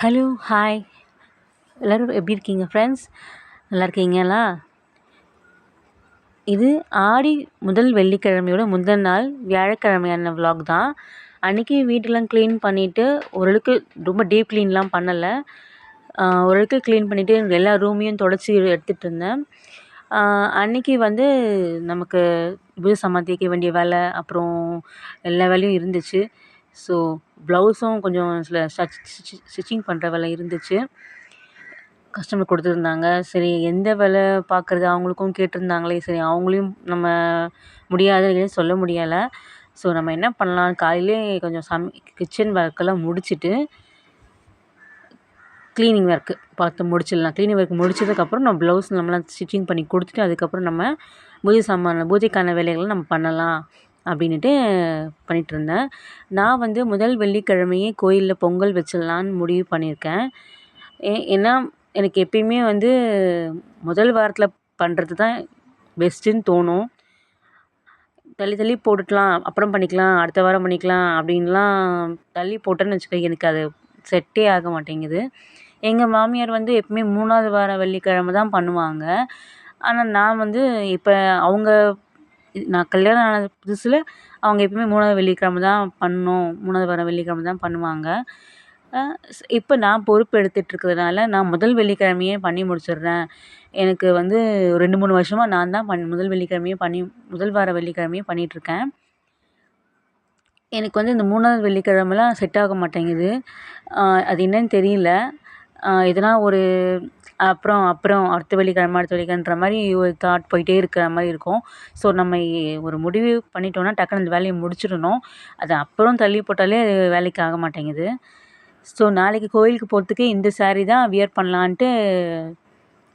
Hello hi எல்லோரும் எப்படி இருக்கீங்க ஃப்ரெண்ட்ஸ் நல்லா இருக்கீங்களா? இது ஆடி முதல் வெள்ளிக்கிழமையோட முந்தின நாள் வியாழக்கிழமையான விலாக் தான். அன்றைக்கி வீட்டெல்லாம் க்ளீன் பண்ணிவிட்டு ஓரளவுக்கு ரொம்ப டீப் க்ளீன்லாம் பண்ணலை. ஓரளவுக்கு க்ளீன் பண்ணிவிட்டு எல்லா ரூமையும் தொடச்சி எடுத்துகிட்டு இருந்தேன். அன்றைக்கி வந்து நமக்கு வீடு சாமான் வேண்டிய வேலை அப்புறம் எல்லா வேலையும் இருந்துச்சு. ஸோ ப்ளவுஸும் கொஞ்சம் சில ஸ்டச் ஸ்டிச்சிங் பண்ணுற வேலை இருந்துச்சு. கஸ்டமர் கொடுத்துருந்தாங்க. சரி எந்த வேலை பார்க்குறது அவங்களுக்கும் கேட்டிருந்தாங்களே சரி அவங்களையும் நம்ம முடியாதுன்னு சொல்ல முடியலை. ஸோ நம்ம என்ன பண்ணலாம்? காலையிலே கொஞ்சம் சம் கிச்சன் ஒர்க்கெல்லாம் முடிச்சுட்டு க்ளீனிங் ஒர்க்கு பார்த்து முடிச்சிடலாம். க்ளீனிங் ஒர்க் முடிச்சதுக்கப்புறம் நம்ம ப்ளவுஸ் நம்மளாம் ஸ்டிச்சிங் பண்ணி கொடுத்துட்டு அதுக்கப்புறம் நம்ம பூஜை சாமான பூஜைக்கான வேலைகளை நம்ம பண்ணலாம். அப்படின்னுட்டு பண்ணிகிட்ருந்தேன் நான் வந்து முதல் வெள்ளிக்கிழமையே கோயிலில் பொங்கல் வச்சிடலான்னு முடிவு பண்ணியிருக்கேன். ஏ ஏன்னா எனக்கு எப்பயுமே வந்து முதல் வாரத்தில் பண்ணுறது தான் பெஸ்ட்டுன்னு தோணும். தள்ளி தள்ளி போட்டுக்கலாம் அப்புறம் பண்ணிக்கலாம் அடுத்த வாரம் பண்ணிக்கலாம் அப்படின்லாம் தள்ளி போட்டேன்னு வச்சுக்கோ எனக்கு அது செட்டே ஆக மாட்டேங்குது. எங்கள் மாமியார் வந்து எப்பவுமே மூணாவது வார வெள்ளிக்கிழமை தான் பண்ணுவாங்க. ஆனால் நான் வந்து இப்போ அவங்க நான் கல்யாணம் ஆன புதுசில் அவங்க எப்பவுமே மூணாவது வெள்ளிக்கிழம தான் பண்ணணும் மூணாவது வாரம் வெள்ளிக்கிழம தான் பண்ணுவாங்க. இப்போ நான் பொறுப்பு எடுத்துகிட்டு இருக்கிறதுனால நான் முதல் வெள்ளிக்கிழமையே பண்ணி முடிச்சிடுறேன். எனக்கு வந்து ரெண்டு மூணு வருஷமாக நான் தான் பண் முதல் வெள்ளிக்கிழமையே பண்ணி முதல் வார வெள்ளிக்கிழமையே பண்ணிகிட்ருக்கேன் எனக்கு வந்து இந்த மூணாவது வெள்ளிக்கிழமலாம் செட் ஆக மாட்டேங்குது. அது என்னன்னு தெரியல. இதெல்லாம் ஒரு அப்புறம் அப்புறம் அடுத்த வெள்ளிக்கிழமை அடுத்த வெள்ளிக்கிழமைன்ற மாதிரி ஒரு தாட் போயிட்டே இருக்கிற மாதிரி இருக்கும். ஸோ நம்ம ஒரு முடிவு பண்ணிட்டோம்னா டக்குனு அந்த வேலையை முடிச்சிடணும். அது அப்புறம் தள்ளி போட்டாலே அது வேலைக்கு ஆக மாட்டேங்குது. ஸோ நாளைக்கு கோயிலுக்கு போகிறதுக்கு இந்த ஸாரீ தான் வியர் பண்ணலான்ட்டு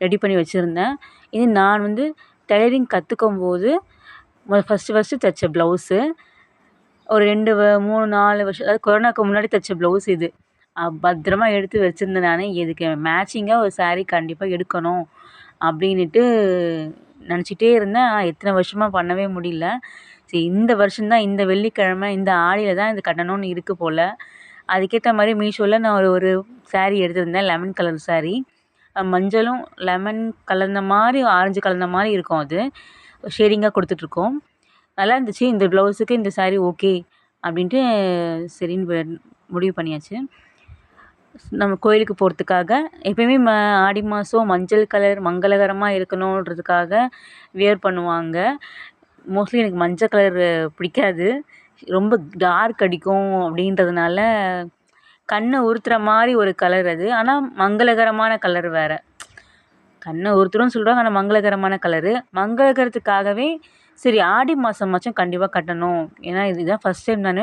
ரெடி பண்ணி வச்சுருந்தேன். இது நான் வந்து டெய்லரிங் கற்றுக்கும் போது ஃபஸ்ட்டு ஃபஸ்ட்டு தைச்ச ப்ளவுஸு ஒரு ரெண்டு வ மூணு நாலு வருஷம் அதாவது கொரோனாவுக்கு முன்னாடி தைச்ச ப்ளவுஸ் இது. பத்திரமா எடுத்து வச்சுருந்தேன் நான். இதுக்கு மேட்சிங்காக ஒரு ஸாரீ கண்டிப்பாக எடுக்கணும் அப்படின்னுட்டு நினச்சிட்டே இருந்தேன். ஆனால் எத்தனை வருஷமாக பண்ணவே முடியல. சரி இந்த வருஷம்தான் இந்த வெள்ளிக்கிழமை இந்த ஆடியில் தான் இது கட்டணும்னு இருக்குது போல். அதுக்கேற்ற மாதிரி மீஷோவில் நான் ஒரு ஒரு ஸாரீ எடுத்திருந்தேன் லெமன் கலர் ஸாரீ மஞ்சளும் லெமன் கலந்த மாதிரி ஆரஞ்சு கலந்த மாதிரி இருக்கும் அது. ஷேடிங்காக கொடுத்துட்ருக்கோம். நல்லா இருந்துச்சு. இந்த ப்ளவுஸுக்கு இந்த ஸாரீ ஓகே அப்படின்ட்டு சரின்னு முடிவு பண்ணியாச்சு. நம்ம கோயிலுக்கு போகிறதுக்காக எப்பயுமே ம ஆடி மாதம் மஞ்சள் கலர் மங்களகரமாக இருக்கணுன்றதுக்காக வியர் பண்ணுவாங்க. மோஸ்ட்லி எனக்கு மஞ்சள் கலர் பிடிக்காது. ரொம்ப டார்க் அடிக்கும் அப்படின்றதுனால கண்ணை உறுத்துற மாதிரி ஒரு கலர் அது. ஆனால் மங்களகரமான கலர் வேறு. கண்ணை உறுத்துறோன்னு சொல்கிறாங்க ஆனால் மங்களகரமான கலரு. மங்களகரத்துக்காகவே சரி ஆடி மாதமாச்சும் கண்டிப்பாக கட்டணும். ஏன்னா இதுதான் ஃபஸ்ட் டைம் நான்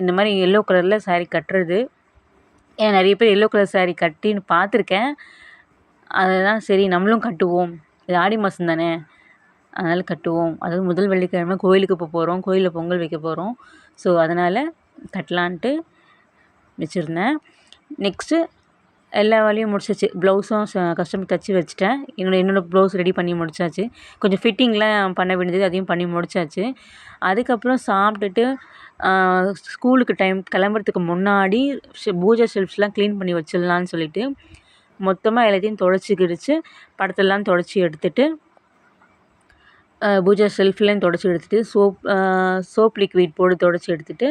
இந்த மாதிரி எல்லோ கலரில் ஸாரீ கட்டுறது. ஏன்னா நிறைய பேர் எல்லோ கலர் ஸாரீ கட்டின்னு பார்த்துருக்கேன். அதுதான் சரி நம்மளும் கட்டுவோம். இது ஆடி மாதம் தானே. அதனால் கட்டுவோம். அதாவது முதல் வெள்ளிக்கிழமை கோயிலுக்கு போக போகிறோம் கோயிலில் பொங்கல் வைக்க போகிறோம் ஸோ அதனால் கட்டலான்ட்டு வச்சுருந்தேன். நெக்ஸ்ட்டு எல்லா வேலையும் முடிச்சாச்சு. ப்ளவுஸும் கஸ்டமர் தைச்சி வச்சுட்டேன். என்னோட என்னோடய ப்ளவுஸ் ரெடி பண்ணி முடிச்சாச்சு. கொஞ்சம் ஃபிட்டிங்லாம் பண்ண வேண்டியது அதையும் பண்ணி முடிச்சாச்சு. அதுக்கப்புறம் சாப்பிட்டுட்டு ஸ்கூலுக்கு டைம் கிளம்புறதுக்கு முன்னாடி பூஜை ஷெல்ஃப்ஸ்லாம் க்ளீன் பண்ணி வச்சிடலான்னு சொல்லிட்டு மொத்தமாக எல்லாத்தையும் துடச்சி கிடச்சி படத்தெல்லாம் துடச்சி எடுத்துட்டு பூஜா ஷெல்ஃப்லையும் துடச்சி எடுத்துட்டு சோப் சோப் லிக்விட் போட்டு துடச்சி எடுத்துட்டு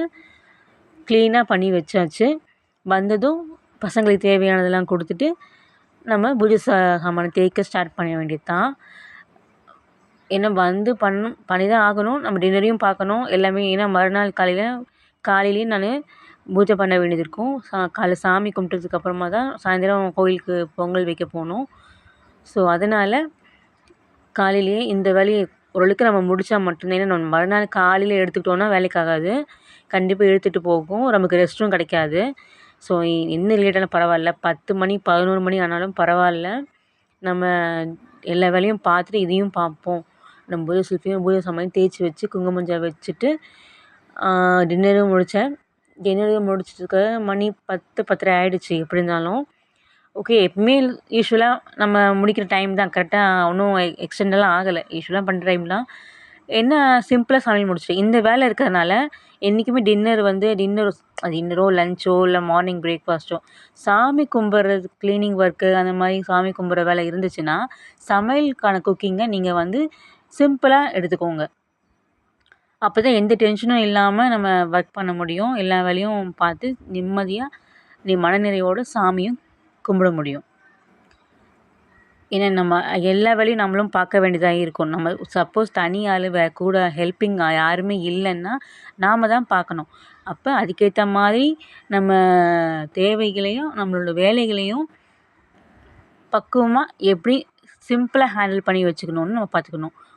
க்ளீனாக பண்ணி வச்சாச்சு. வந்ததும் பசங்களுக்கு தேவையானதெல்லாம் கொடுத்துட்டு நம்ம பூஜை சா சாமானை தேய்க்க ஸ்டார்ட் பண்ண வேண்டியது தான் ஏன்னா வந்து பண்ணும் பண்ணி தான் ஆகணும். நம்ம டின்னரையும் பார்க்கணும். எல்லாமே ஏன்னா மறுநாள் காலையில் காலையிலேயும் நான் பூஜை பண்ண வேண்டியது இருக்கும். சா காலைல சாமி கும்பிட்டதுக்கு அப்புறமா தான் சாயந்தரம் கோயிலுக்கு பொங்கல் வைக்க போகணும். ஸோ அதனால் காலையிலேயே இந்த வேலையை ஓரளவுக்கு நம்ம முடித்தா மட்டும்தான். ஏன்னா நம்ம மறுநாள் காலையில் எடுத்துக்கிட்டோன்னா வேலைக்கு ஆகாது. கண்டிப்பாக எடுத்துகிட்டு போகும். நமக்கு ரெஸ்ட்டும் கிடைக்காது. ஸோ என்ன லேட்டாலும் பரவாயில்ல. பத்து மணி பதினோரு மணி ஆனாலும் பரவாயில்ல. நம்ம எல்லா வேலையும் பார்த்துட்டு இதையும் பார்ப்போம். நம்ம பூஜை செல்ஃபியும் பூஜை சாமானையும் தேய்ச்சி வச்சு குங்குமஞ்சள் வச்சுட்டு டின்னரும் முடித்தேன் டின்னரும் முடிச்சதுக்கு மணி பத்து பத்தரை ஆகிடுச்சி எப்படி இருந்தாலும் ஓகே எப்பவுமே யூஸ்வலாக நம்ம முடிக்கிற டைம் தான். கரெக்டாக ஒன்றும் எக்ஸ்டெண்டெல்லாம் ஆகலை. யூஸ்வலாக பண்ணுற டைம்லாம் என்ன சிம்பிளாக சமையல் முடிச்சிட்டேன். இந்த வேலை இருக்கிறதுனால என்றைக்குமே டின்னர் வந்து டின்னர் டின்னரோ லஞ்சோ இல்லை மார்னிங் பிரேக்ஃபாஸ்ட்டோ சாமி கும்பிட்றது க்ளீனிங் ஒர்க்கு அந்த மாதிரி சாமி கும்பிட்ற வேலை இருந்துச்சுன்னா சமையலுக்கான குக்கிங்கை நீங்கள் வந்து சிம்பிளாக எடுத்துக்கோங்க. அப்போ தான் எந்த டென்ஷனும் இல்லாமல் நம்ம ஒர்க் பண்ண முடியும். எல்லா வேலையும் பார்த்து நிம்மதியாக நீ மனநிறைவோடு சாமியும் கும்பிட முடியும். ஏன்னா நம்ம எல்லா வேலையும் நம்மளும் பார்க்க வேண்டியதாக இருக்கும். நம்ம சப்போஸ் தனி ஆள் வே கூட ஹெல்ப்பிங் யாருமே இல்லைன்னா நாம் தான் பார்க்கணும். அப்போ அதுக்கேற்ற மாதிரி நம்ம தேவைகளையும் நம்மளோட வேலைகளையும் பக்குவமாக எப்படி சிம்பிளாக ஹேண்டில் பண்ணி வச்சுக்கணுன்னு நம்ம பார்த்துக்கணும்.